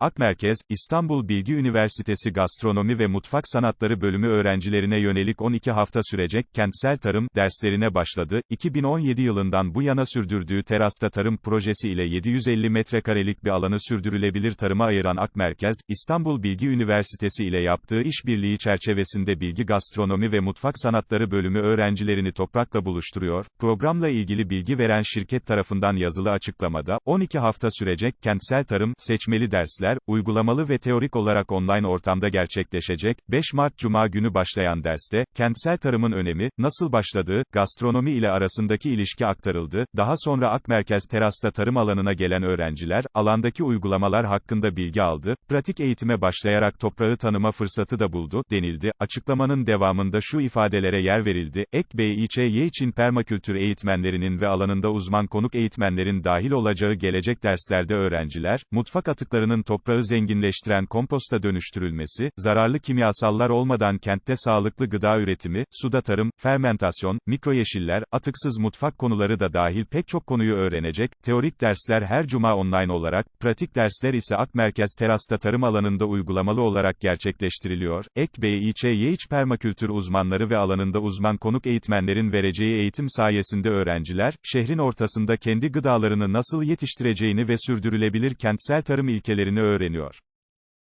Akmerkez, İstanbul Bilgi Üniversitesi Gastronomi ve Mutfak Sanatları Bölümü öğrencilerine yönelik 12 hafta sürecek kentsel tarım derslerine başladı. 2017 yılından bu yana sürdürdüğü terasta tarım projesi ile 750 metrekarelik bir alanı sürdürülebilir tarıma ayıran Akmerkez, İstanbul Bilgi Üniversitesi ile yaptığı işbirliği çerçevesinde Bilgi Gastronomi ve Mutfak Sanatları Bölümü öğrencilerini toprakla buluşturuyor. Programla ilgili bilgi veren şirket tarafından yazılı açıklamada, 12 hafta sürecek kentsel tarım seçmeli dersler, uygulamalı ve teorik olarak online ortamda gerçekleşecek, 5 Mart Cuma günü başlayan derste, kentsel tarımın önemi, nasıl başladığı, gastronomi ile arasındaki ilişki aktarıldı, daha sonra Akmerkez terasta tarım alanına gelen öğrenciler, alandaki uygulamalar hakkında bilgi aldı, pratik eğitime başlayarak toprağı tanıma fırsatı da buldu, denildi, açıklamanın devamında şu ifadelere yer verildi, ek BİÇY için permakültür eğitmenlerinin ve alanında uzman konuk eğitmenlerin dahil olacağı gelecek derslerde öğrenciler, mutfak atıklarının toprağı zenginleştiren komposta dönüştürülmesi, zararlı kimyasallar olmadan kentte sağlıklı gıda üretimi, suda tarım, fermentasyon, mikroyeşiller, atıksız mutfak konuları da dahil pek çok konuyu öğrenecek, teorik dersler her cuma online olarak, pratik dersler ise Akmerkez terasta tarım alanında uygulamalı olarak gerçekleştiriliyor, ek BİÇY iç permakültür uzmanları ve alanında uzman konuk eğitmenlerin vereceği eğitim sayesinde öğrenciler, şehrin ortasında kendi gıdalarını nasıl yetiştireceğini ve sürdürülebilir kentsel tarım ilkelerini öğreniyor.